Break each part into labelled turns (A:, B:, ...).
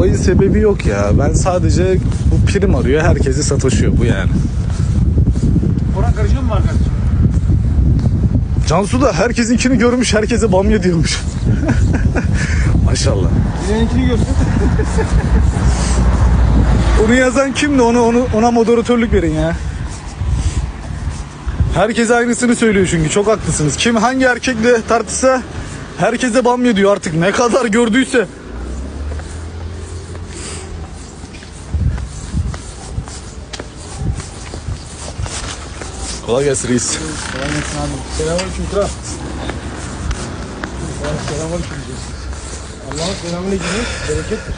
A: olayın sebebi yok ya. Ben sadece bu prim arıyor. Herkesi sataşıyor bu yani.
B: Orhan karışıyor mu var kardeşim?
A: Cansu da herkesinkini görmüş. Herkese bamya diyormuş. Maşallah.
B: Birininkini görsün.
A: Onu yazan kimdi? Onu, onu ona moderatörlük verin ya. Herkes aynısını söylüyor çünkü. Çok haklısınız. Kim hangi erkekle tartışsa herkese bamya diyor artık. Ne kadar gördüyse. Kolay gelsin reis.
B: Selamünaleyküm kral. Selamünaleyküm. Allah'ın selamünaleyküm. Berekettir.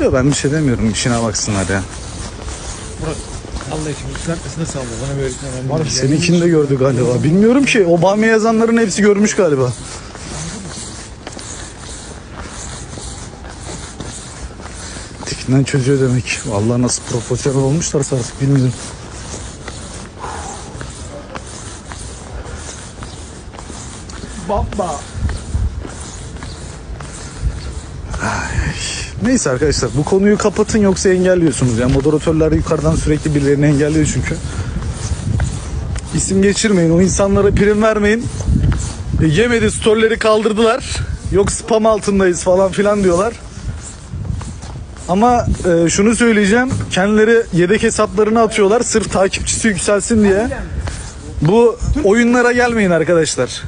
A: Yok ben bir şey demiyorum. İşine baksınlar ya.
B: Allah için yükseltmesine sağ ol. Bana bir öğretmen. Ben
A: Var, Seninkini de gördü galiba. Bilmiyorum ki. O bamya yazanların hepsi görmüş galiba. Tikinden çözüyor demek. Vallahi nasıl profesyonel olmuşlarsa artık bilmiyorum.
B: Baba.
A: Neyse arkadaşlar bu konuyu kapatın yoksa engelliyorsunuz. Yani moderatörler yukarıdan sürekli birilerini engelliyor çünkü. İsim geçirmeyin. O insanlara prim vermeyin. E, yemedi storyleri kaldırdılar. Yok spam altındayız falan filan diyorlar. Ama e, şunu söyleyeceğim. Kendileri yedek hesaplarını atıyorlar. Sırf takipçisi yükselsin diye. Bu oyunlara gelmeyin arkadaşlar.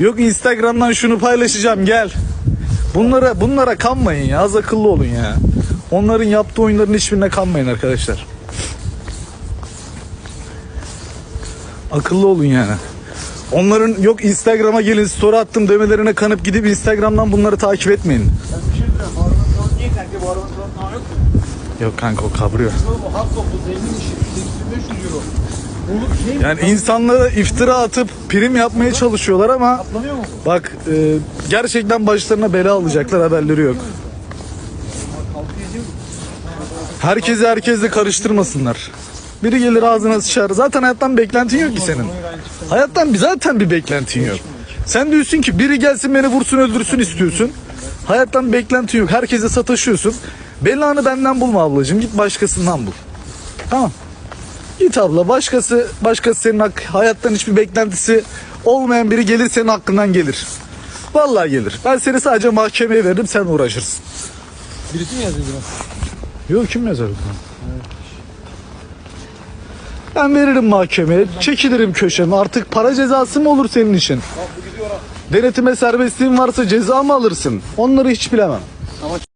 A: Yok Instagram'dan şunu paylaşacağım gel. Bunlara bunlara kanmayın ya. Az akıllı olun ya. Onların yaptığı oyunların hiçbirine kanmayın arkadaşlar. Akıllı olun yani. Onların yok Instagram'a gelin story attım demelerine kanıp gidip Instagram'dan bunları takip etmeyin.
B: Yok mu?
A: Yok kanka o kabrıyor.
B: Oğlum o hap toplu zengin işi. 8500 euro.
A: Yani insanlara iftira atıp prim yapmaya çalışıyorlar ama bak e, gerçekten başlarına bela alacaklar haberleri yok. Herkesi herkesle karıştırmasınlar. Biri gelir ağzına sıçar. Zaten hayattan beklentin yok ki senin. Hayattan bir zaten bir beklentin yok. Sen diyorsun ki biri gelsin beni vursun öldürsün istiyorsun. Hayattan beklentin yok. Herkese sataşıyorsun. Belanı benden bulma ablacığım. Git başkasından bul. Tamam. Git abla başkası başkası senin hak, hayattan hiçbir beklentisi olmayan biri gelir senin hakkından gelir. Vallahi gelir. Ben seni sadece mahkemeye veririm sen uğraşırsın.
B: Birisi mi yazıyor bunu?
A: Yok kim yazar bunu? Ben veririm mahkemeye, çekilirim köşeme. Artık para cezası mı olur senin için? Denetime serbestliğin varsa ceza mı alırsın? Onları hiç bilemem.